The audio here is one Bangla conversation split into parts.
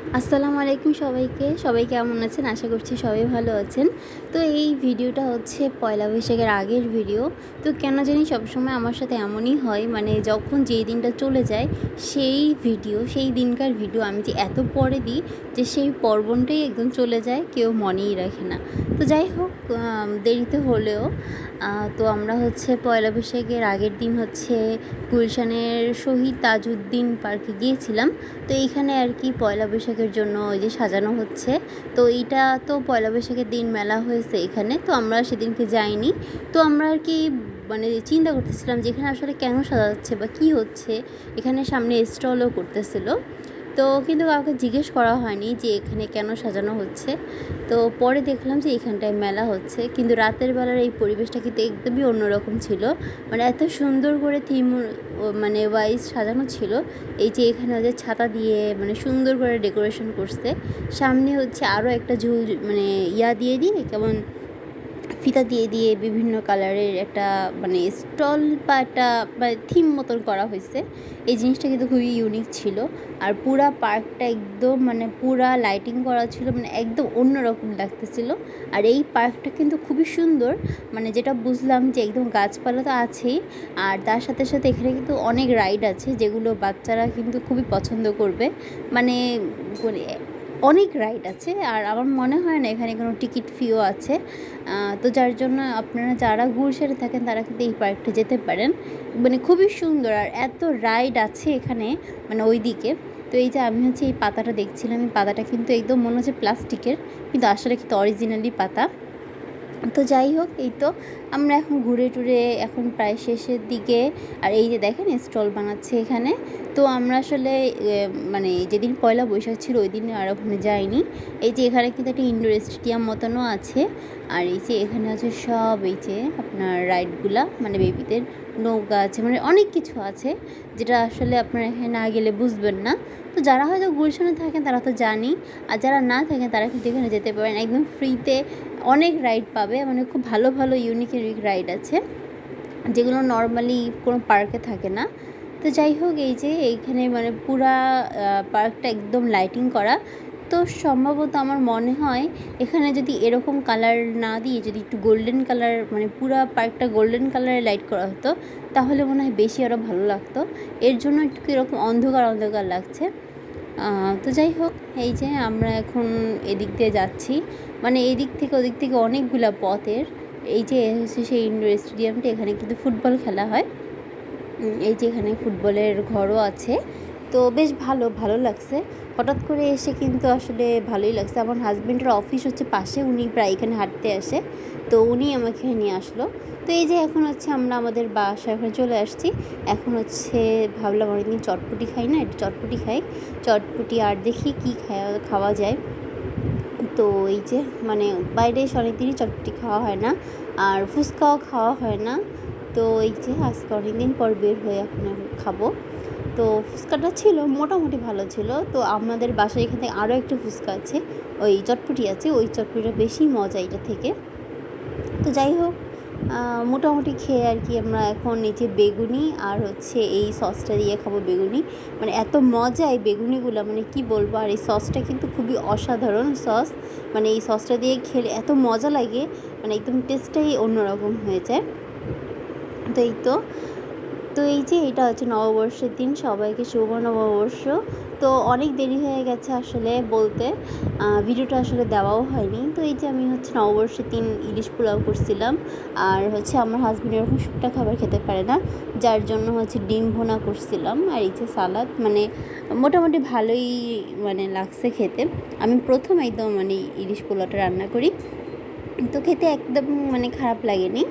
আসসালামু আলাইকুম সবাইকে। সবাই কেমন আছেন? আশা করছি সবাই ভালো আছেন। তো এই ভিডিওটা হচ্ছে পয়লা বৈশাখের আগের ভিডিও। তো কেন জানি সবসময় আমার সাথে এমনই হয় মানে যখন যেই দিনটা চলে যায়, সেই ভিডিও, সেই দিনকার ভিডিও আমি যে এত পরে দিই যে সেই পর্বনটাই একদম চলে যায়, কেউ মনেই রাখে না। তো যাই হোক দেরিতে হলেও তো আমরা হচ্ছে পয়লা বৈশাখের আগের দিন হচ্ছে গুলশানের শহীদ তাজউদ্দিন পার্কে গিয়েছিলাম। তো এইখানে আর কি পয়লা বৈশাখের জন্য ওই যে সাজানো হচ্ছে। তো এইটা তো পয়লা বৈশাখের দিন মেলা হয়েছে এখানে, তো আমরা সেদিনকে যাইনি। তো আমরা আর কি মানে চিন্তা করতেছিলাম যে এখানে আসলে কেন সাজাচ্ছে বা কি হচ্ছে? এখানে সামনে স্টলও করতেছিল। তো কিন্তু কাউকে জিজ্ঞেস করা হয়নি যে এখানে কেন সাজানো হচ্ছে। তো পরে দেখলাম যে এখানটায় মেলা হচ্ছে। কিন্তু রাতের বেলার এই পরিবেশটা কিন্তু একদমই অন্যরকম ছিল। মানে এত সুন্দর করে থিম মানে ওয়াইজ সাজানো ছিল। এই যে এখানে ওদের ছাতা দিয়ে মানে সুন্দর করে ডেকোরেশন করছে। সামনে হচ্ছে আরও একটা ঝুল মানে ইয়া দিয়ে দিয়ে কেমন ফিতা দিয়ে দিয়ে বিভিন্ন কালারের একটা মানে স্টল বা একটা মানে থিম মতন করা হয়েছে। এই জিনিসটা কিন্তু খুবই ইউনিক ছিল। আর পুরা পার্কটা একদম মানে পুরা লাইটিং করা ছিল মানে একদম অন্যরকম লাগতেছিল। আর এই পার্কটা কিন্তু খুবই সুন্দর। মানে যেটা বুঝলাম যে একদম গাছপালা তো আছেই। আর তার সাথে সাথে এখানে কিন্তু অনেক রাইড আছে, যেগুলো বাচ্চারা কিন্তু খুবই পছন্দ করবে। মানে মানে অনেক রাইড আছে, আর আমার মনে হয় না এখানে কোনো টিকিট ফিও আছে। তো যার জন্য আপনারা যারা ঘুরসেরে থাকেন, তারা কিন্তু এই পার্কটা যেতে পারেন। মানে খুবই সুন্দর, আর এত রাইড আছে এখানে মানে ওই দিকে তো এই যে আমি হচ্ছে এই পাতাটা দেখছিলাম, এই পাতাটা কিন্তু একদম মনে হচ্ছে প্লাস্টিকের কিন্তু আসলে কিন্তু অরিজিনালি পাতা। তো যাই হোক, এই তো আমরা এখন ঘুরে টুরে এখন প্রায় শেষের দিকে। আর এই যে দেখেন, স্টল বানাচ্ছে এখানে। তো আমরা আসলে মানে যেদিন পয়লা বৈশাখ ছিল, ওই দিন আর ওখানে যাইনি। এই যে এখানে কিন্তু একটা ইনডোর স্টেডিয়াম মতনও আছে। আর এই যে এখানে আছে সব এই যে আপনার রাইডগুলা মানে বেবিদের নৌকা আছে মানে অনেক কিছু আছে, যেটা আসলে আপনারা এখানে না গেলে বুঝবেন না। তো যারা হয়তো গুলশানে থাকেন তারা তো জানি আর যারা না থাকেন তারা কিন্তু এখানে যেতে পারেন। একদম ফ্রিতে অনেক রাইড পাবে মানে খুব ভালো ভালো ইউনিক ইউনিক রাইড আছে, যেগুলো নর্মালি কোনো পার্কে থাকে না। তো যাই হোক, এই যে এইখানে মানে পুরা পার্কটা একদম লাইটিং করা। তো সম্ভবত আমার মনে হয় এখানে যদি এরকম কালার না দিয়ে যদি একটু গোল্ডেন কালার মানে পুরা পার্কটা গোল্ডেন কালারে লাইট করা হতো, তাহলে মনে হয় বেশি আরও ভালো লাগতো। এর জন্য একটু এরকম অন্ধকার অন্ধকার লাগছে। তো যাই হোক, এই যে আমরা এখন এদিক দিয়ে যাচ্ছি। মানে এদিক থেকে ওদিক থেকে অনেকগুলা পথের এই যে হচ্ছে সেই ইনডোর স্টেডিয়ামটা এখানে কিন্তু ফুটবল খেলা হয়। এই যে এখানে ফুটবলের ঘরও আছে। তো বেশ ভালো ভালো লাগছে। হঠাৎ করে এসে কিন্তু আসলে ভালোই লাগছে। আমার হাজব্যান্ডের অফিস হচ্ছে পাশে, উনি প্রায় এখানে হাঁটতে আসে। তো উনি আমাকে নিয়ে আসলো। তো এই যে এখন হচ্ছে আমরা আমাদের বাসা এখানে চলে আসছি। এখন হচ্ছে ভাবলাম অনেকদিন চটপটি খাই না, একটু চটপটি খাই। চটপটি আর দেখি কী খাওয়া খাওয়া যায়। তো এই যে মানে বাইরে এসে অনেকদিনই চটপটি খাওয়া হয় না। আর ফুচকাও খাওয়া হয় না। তো এই যে আজকে অনেকদিন পর বের হয়ে এখন খাব। তো ফুচকাটা ছিল, মোটামুটি ভালো ছিল। তো আমাদের বাসায় এখানে আরও একটা ফুচকা আছে, ওই চটপটি আছে, ওই চটপটিটা বেশি মজা এটা থেকে। তো যাই হোক মোটামুটি খেয়ে আর কি আমরা এখন যে বেগুনি আর হচ্ছে এই সসটা দিয়ে খাব বেগুনি। মানে এত মজা এই বেগুনিগুলো মানে কি বলব, আর এই সসটা কিন্তু খুবই অসাধারণ সস। মানে এই সসটা দিয়ে খেলে এত মজা লাগে মানে একদম টেস্টটাই অন্যরকম হয়ে যায়। তো এই তো তো এই যে এটা হচ্ছে নববর্ষের দিন, সবাইকে শুভ নববর্ষ। তো অনেক দেরি হয়ে গেছে আসলে বলতে। ভিডিওটা আসলে দেওয়াও হয়নি। তো এই যে আমি হচ্ছে নববর্ষের দিন ইলিশ পোলাও করছিলাম। আর হচ্ছে আমার হাজব্যান্ড এরকম শুকটা খাবার খেতে পারে না, যার জন্য হচ্ছে ডিম ভোনা করছিলাম আর এই যে সালাদ। মানে মোটামুটি ভালোই মানে লাগছে খেতে। আমি প্রথম একদম মানে ইলিশ পোলাওটা রান্না করি। তো খেতে একদম মানে খারাপ লাগেনি।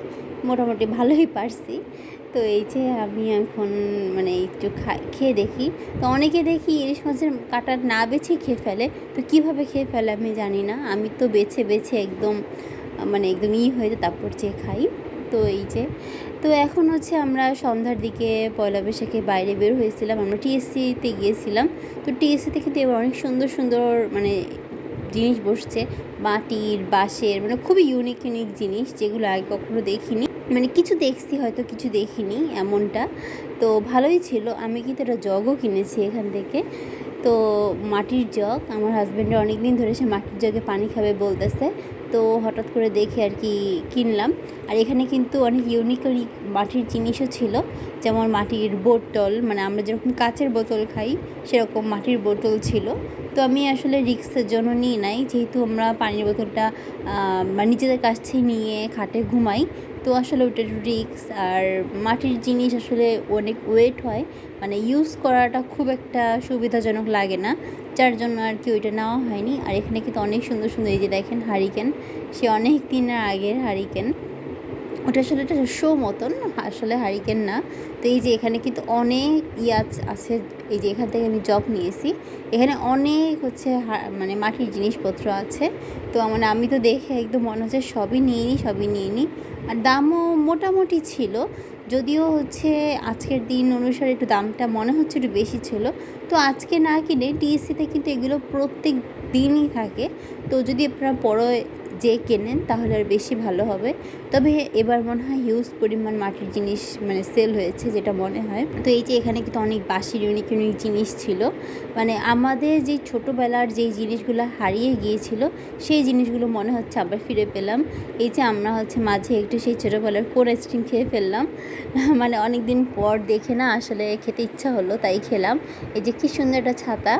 মোটামুটি ভালোই পারছি। তো এই যে আমি এখন মানে একটু খেয়ে দেখি। তো অনেকে দেখি ইলিশ মাছের কাটা না বেছে খেয়ে ফেলে। তো কীভাবে খেয়ে ফেলে আমি জানি না। আমি তো বেছে বেছে একদম মানে একদম ই হয়ে যায়, তারপর চেয়ে খাই। তো এই যে, তো এখন হচ্ছে আমরা সন্ধ্যার দিকে পয়লা বৈশাখে বাইরে বের হয়েছিলাম। আমরা টিএসসিতে গিয়েছিলাম। তো টিএসসিতে কিন্তু এবার অনেক সুন্দর সুন্দর মানে জিনিস বসছে। মাটির, বাঁশের মানে খুবই ইউনিক ইউনিক জিনিস যেগুলো আগে কখনো দেখিনি। মানে কিছু দেখছি, হয়তো কিছু দেখিনি এমনটা। তো ভালোই ছিল। আমি কিন্তু একটা জগও কিনেছি এখান থেকে। তো মাটির জগ, আমার হাজব্যান্ডের অনেক দিন ধরে সে মাটির জগে পানি খাবে বলতেছে। তো হঠাৎ করে দেখে আর কি কিনলাম। আর এখানে কিন্তু অনেক ইউনিক ইউনিক মাটির জিনিসও ছিল। যেমন মাটির বোতল মানে আমরা যেরকম কাচের বোতল খাই, সেরকম মাটির বোতল ছিল। তো আমি আসলে রিক্সের জন্য নিই নাই। যেহেতু আমরা পানির বোতলটা মানে নিজেদের কাছ নিয়ে খাটে ঘুমাই তো আসলে ওটার রিক্স আর মাটির জিনিস আসলে অনেক ওয়েট হয়। মানে ইউজ করাটা খুব একটা সুবিধাজনক লাগে না। যার জন্য আর কি ওইটা নেওয়া হয়নি। আর এখানে কিন্তু অনেক সুন্দর সুন্দর এই যে দেখেন হারিকেন সে অনেক দিনের আগের হারিকেন ওটা আসলে একটা শো মতন, আসলে হারিকেন না। তো এই যে এখানে কিন্তু অনেক ইয়াচ আছে এই যে এখান থেকে আমি জগ নিয়েছি। এখানে অনেক হচ্ছে মানে মাটির জিনিসপত্র আছে। তো মানে আমি তো দেখে একদম মনে হচ্ছে সবই নিয়ে নিই সবই নিয়ে নিই আর দামও মোটামুটি ছিল। যদিও হচ্ছে আজকের দিন অনুসারে একটু দামটা মনে হচ্ছে একটু বেশি ছিল। তো আজকে না কিনে টিএসসিতে কিন্তু এগুলো প্রত্যেক দিনই থাকে। তো যদি আপনারা পরে যে কেনেন তাহলে আর বেশি ভালো হবে। তবে এবার মনে হয় হিউজ পরিমাণ মাটির জিনিস মানে সেল হয়েছে যেটা মনে হয়। তো এই যে এখানে কিন্তু অনেক বাসির ইউনিক ইউনিক জিনিস ছিল। মানে আমাদের যে ছোটোবেলার যেই জিনিসগুলো হারিয়ে গিয়েছিল, সেই জিনিসগুলো মনে হচ্ছে আবার ফিরে পেলাম। এই যে আমরা হচ্ছে মাঝে একটু সেই ছোটোবেলার কোন আইসক্রিম খেয়ে ফেললাম। মানে অনেক দিন পর দেখে না আসলে খেতে ইচ্ছা হলো, তাই খেলাম। এই যে কী সুন্দর একটা ছাতা।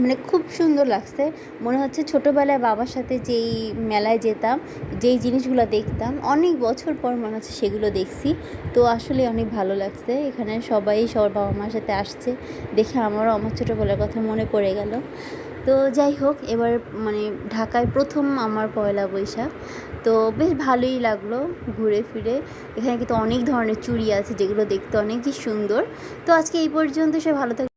মানে খুব সুন্দর লাগছে। মনে হচ্ছে ছোটোবেলায় বাবার সাথে যেই মেলায় যেতাম, যেই জিনিসগুলো দেখতাম, অনেক বছর পর মনে হচ্ছে সেগুলো দেখছি। তো আসলে অনেক ভালো লাগছে। এখানে সবাই, সবার বাবা মার সাথে আসছে। দেখে আমারও আমার ছোটোবেলার কথা মনে পড়ে গেল। তো যাই হোক, এবার মানে ঢাকায় প্রথম আমার পয়লা বৈশাখ। তো বেশ ভালোই লাগল ঘুরে ফিরে। এখানে কিন্তু অনেক ধরনের চুড়ি আছে যেগুলো দেখতে অনেকই সুন্দর। তো আজকে এই পর্যন্ত সে ভালো থাকে